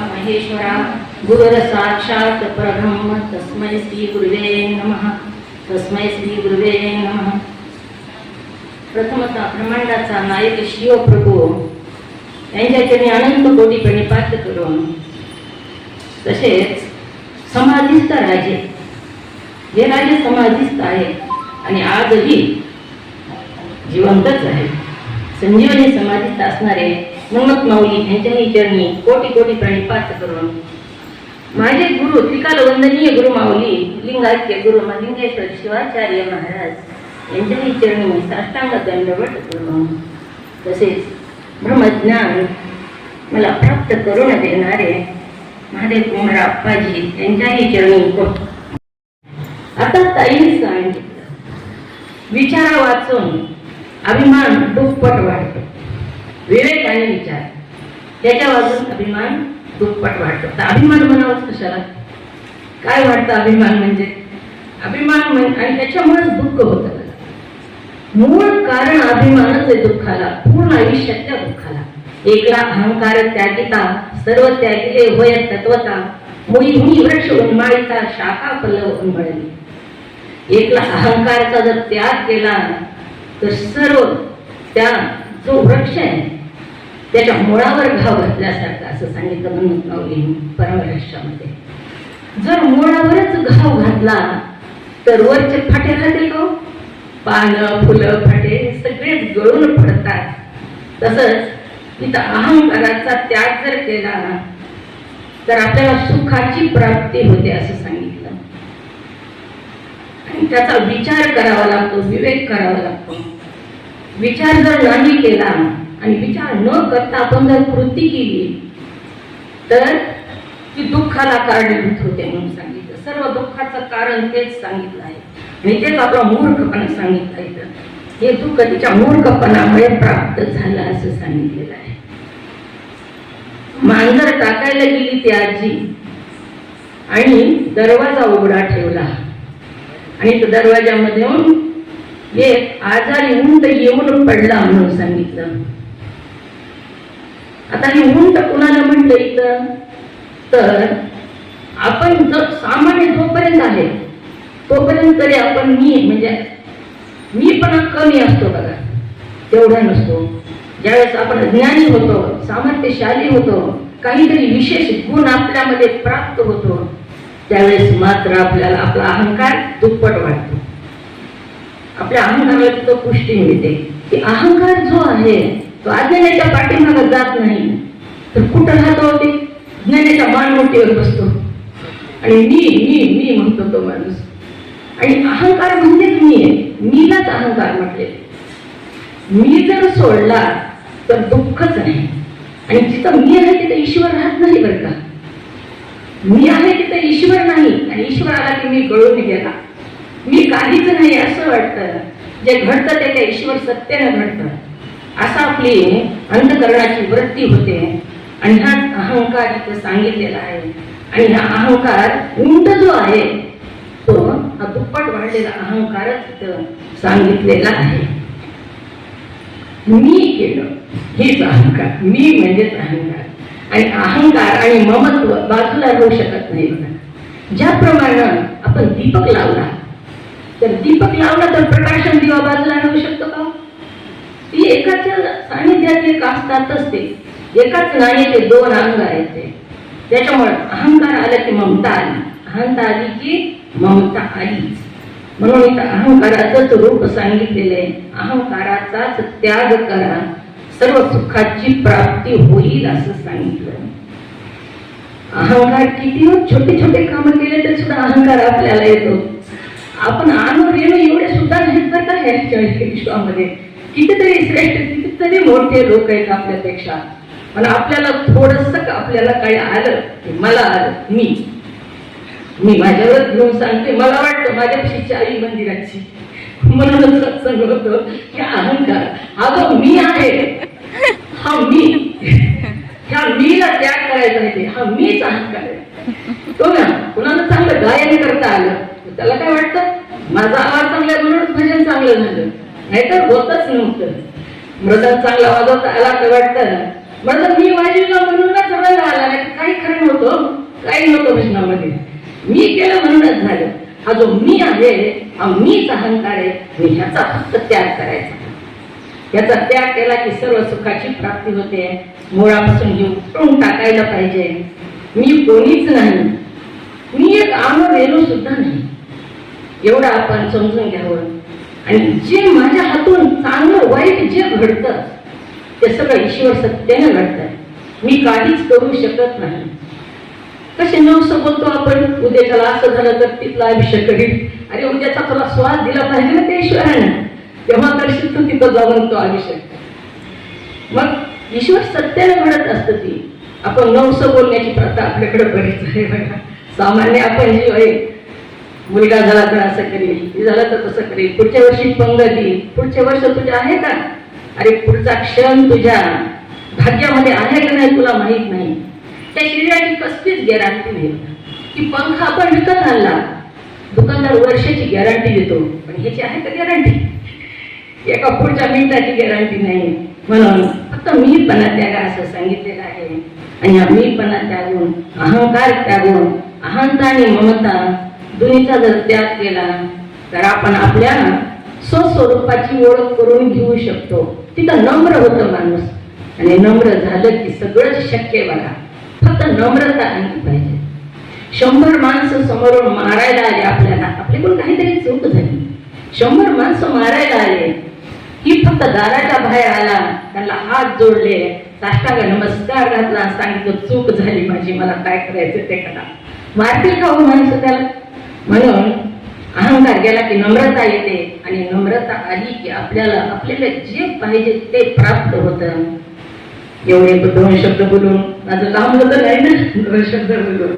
महेश्वरा गुरुर साक्षात परब्रह्म तस्मै श्री गुरुवे नमः तस्मै श्री गुरुवे नमः। प्रथमतः ब्रह्मांडाचा नायक शिवप्रभू यांच्या चरणी अनंत कोटी प्रणिपात करून तसेच समाधीस्थ राजे हे राजे समाधीस्थ आहे आणि आजही जिवंतच आहे संजीवनी समाधीत असणारे मन्मथ माऊली यांच्याही चरणी कोटी कोटी प्राणी प्रणिपात करून. माझे गुरु त्रिकाल वंदनीय गुरु माऊली लिंगाचे गुरु लिंगेश्वर शिवाचार्य महाराज यांच्याही चरणी साष्टांग दंडवट करून. तसेच ब्रह्मज्ञान मला प्राप्त करून देणारे महादेव कुमार अप्पाजी यांच्याही चरणी आता ताईने सांगितलं. विचारा वाचून अभिमान दुप्पट वाढतो. विवेक आणि विचार. त्याच्या अभिमान दुप्पट वाढतो. तर अभिमान म्हणावंच कशाला? काय वाटतं अभिमान म्हणजे? अभिमान म्हणजे आणि त्याच्यामुळेच दुःख होतं. मूळ कारण अभिमानच आहे दुःखाला. पूर्ण आयुष्यातल्या दुःखाला. एकला अहंकार त्यागिता सर्व त्यागिले होय तत्वता मुळी मी वृक्ष उन्माळीता शाखा पल्लव उन्मळली. एकला अहंकारचा जर त्याग केला तर सर्व त्या जो वृक्ष आहे त्याच्या मुळावर घाव घातल्यासारखं असं सांगितलं म्हणून नवली परमराष्ट्रामध्ये जर मुळावरच घाव घातला तर वरचे फाटे राहतील का पानं फुलं फाटे सगळेच गळून पडतात. तसंच इथं अहंकाराचा त्याग जर केला तर आपल्याला सुखाची प्राप्ती होते असं सांगितलं. आणि त्याचा विचार करावा लागतो विवेक करावा लागतो. विचार जर नाही केला आणि विचार न करता आपण जर कृती केली तर ती दुःखाला कारणीभूत होते म्हणून सांगितलं. सर्व दुःखाचं कारण तेच सांगितलं आहे. आणि तेच आपला मूर्खपणा सांगितलं आहे. हे दुःख तिच्या मूर्खपणामुळे प्राप्त झालं असं सांगितलेलं आहे. मांजर टाकायला गेली ती आजी आणि दरवाजा उघडा ठेवला. आणि तो दरवाजामध्ये येऊन एक आजारी उंट येऊन पडला म्हणून सांगितलं. आता हे उंट कुणाला म्हटलं इथं? तर आपण जर सामान्य जोपर्यंत आहे तोपर्यंत तरी आपण मी म्हणजे मी पण कमी असतो बघा. तेवढा नसतो. ज्यावेळेस आपण ज्ञानी होतो सामर्थ्यशाली होतो काहीतरी विशेष गुण आपल्यामध्ये प्राप्त होतो त्यावेळेस मात्र आपल्याला आपला अहंकार दुप्पट वाटतो. आपल्या अहंकाराला तो पुष्टी मिळते. की अहंकार जो आहे तो अज्ञानाच्या पाठीमागे जात नाही. तर कुठं राहतो ते? ज्ञानाच्या मानमोठीवर बसतो. आणि मी मी मी म्हणतो तो माणूस. आणि अहंकार म्हणजेच मी आहे. मीलाच अहंकार म्हटले. मी जर सोडला तर दुःखच आहे. आणि जिथं मी आहे तिथं ईश्वर राहत नाही बरं का. मी आहे तिथं ईश्वर नाही. आणि ईश्वर आला की मी गळून गेला. मी काहीच नाही असं वाटतं. जे घडतं ते त्या ईश्वर सत्यानं घडतं. असा आपली अंधकरणाची वृत्ती होते. आणि हा अहंकार इथं सांगितलेला आहे. आणि हा अहंकार उंट जो आहे तो हा दुप्पट वाढलेला अहंकारच इथं सांगितलेला आहे. मी केलं हेच अहंकार. मी म्हणजेच अहंकार. आणि अहंकार आणि ममत्व बाजूला राहू शकत नाही. ज्याप्रमाणे आपण दीपक लावला तर दीपक लावला तर प्रकाशन दिवा बाजूला राहू शकतो का? ती एकाच सानिध्यात एक असतातच ते. एकाच नाण्याचे दोन अंग आहेत ते त्याच्यामुळे अहंकार आला की ममता आली. अहंता आली की ममता आली. म्हणून इथं अहंकाराचंच रूप सांगितलेलं आहे. अहंकाराचाच त्याग करा. सर्व सुखाची प्राप्ती होईल असं सांगितलं. अहंकार किती हो? छोटे छोटे कामं केले तर सुद्धा अहंकार आपल्याला येतो. आपण आणून रेणू एवढे सुद्धा नाही करता ह्या विश्वामध्ये. कितीतरी श्रेष्ठ कितीतरी मोठे लोक आहेत आपल्यापेक्षा. पण आपल्याला थोडस आपल्याला काही आलं की मला आलं मी. मी माझ्यावर घेऊन सांगते मला वाटतं माझ्याशी आई मंदिराची. म्हणूनच सत्संग होतो की अहंकार. अगं मी आहे. हा मी. ह्या मीला त्याग करायचा आहे हा मीच अहंकार आहे. तो ना कुणाला चांगलं गायन करता आलं त्याला काय वाटतं? माझा आवाज चांगला म्हणून म्हणूनच भजन चांगलं झालं. नाहीतर होतच नव्हतं. मृदा चांगला वाजवता आला तर वाटतं ना? मी मी ना म्हणून ना सगळं आला? नाही काही खरं नव्हतं. काही नव्हतं भजनामध्ये मी केलं म्हणूनच झालं. हा जो मी आहे हा मीच अहंकार आहे ह्याचा फक्त त्याग करायचा. याचा त्याग केला की सर्व सुखाची प्राप्ती होते. मुळापासून हे उठून टाकायला पाहिजे. मी कोणीच नाही. मी एक आम रेलो सुद्धा नाही. एवढं आपण समजून घ्यावं. आणि जे माझ्या हातून चांगलं वाईट जे घडतं ते सगळं ईश्वर सत्याने घडतंय. मी काहीच करू शकत नाही. कसे नवसं बोलतो आपण उद्या त्याला असं झालं तर तिथला आयुष्य करील अरे उद्याचा तुला स्वाद दिला पाहिजे ना त्या ईश्वरानं. तेव्हा करशील तू तिथं जाऊन तो आयुष्य. मग ईश्वर सत्याने घडत असतं ती. आपण नवसं बोलण्याची प्रथा आपल्याकडे बरीच आहे बघा. सामान्य आपण जी आहे मुलगा झाला तर असं करेल झाला तर तसं करेल पुढच्या वर्षी पंगती पुढच्या वर्ष तुझ्या आहे का? अरे पुढचा क्षण तुझ्या भाग्यामध्ये आहे का नाही तुला माहीत नाही. त्या शरीराची कसलीच गॅरंटी नाही की पंख आपण विकत आणला. दुकानदार वर्षाची गॅरंटी देतो. पण ह्याची आहे का गॅरंटी एका पुढच्या मिनिटाची गॅरंटी नाही. म्हणून फक्त मीपणा त्यागा असं सांगितलेलं आहे. आणि या मीपणा त्यागून अहंकार त्यागून अहंता आणि ममता दोन्हीचा जर त्याग केला तर आपण आपल्या स्वस्वरूपाची ओळख करून घेऊ शकतो. तिथं नम्र होतं माणूस. आणि नम्र झालं की सगळंच शक्य बघा फक्त नम्रता आणली पाहिजे. शंभर माणसं समोरून मारायला आले आपल्याला आपल्याकडून काहीतरी चूक झाली. शंभर माणसं मारायला आले ही फक्त दाराच्या बाहेर आला त्याला हात जोडले. साष्टांग नमस्कार घातला सांगितलं चूक झाली माझी मला काय करायचं ते करा. मारतील का हो माणसं त्याला? म्हणून अहंकार गेला की नम्रता येते आणि नम्रता आली की आपल्याला आपल्याला जे पाहिजे ते प्राप्त होतं. एवढे दोन शब्द बोलून माझं लांब होतं नाही ना? दोन शब्द बोलून.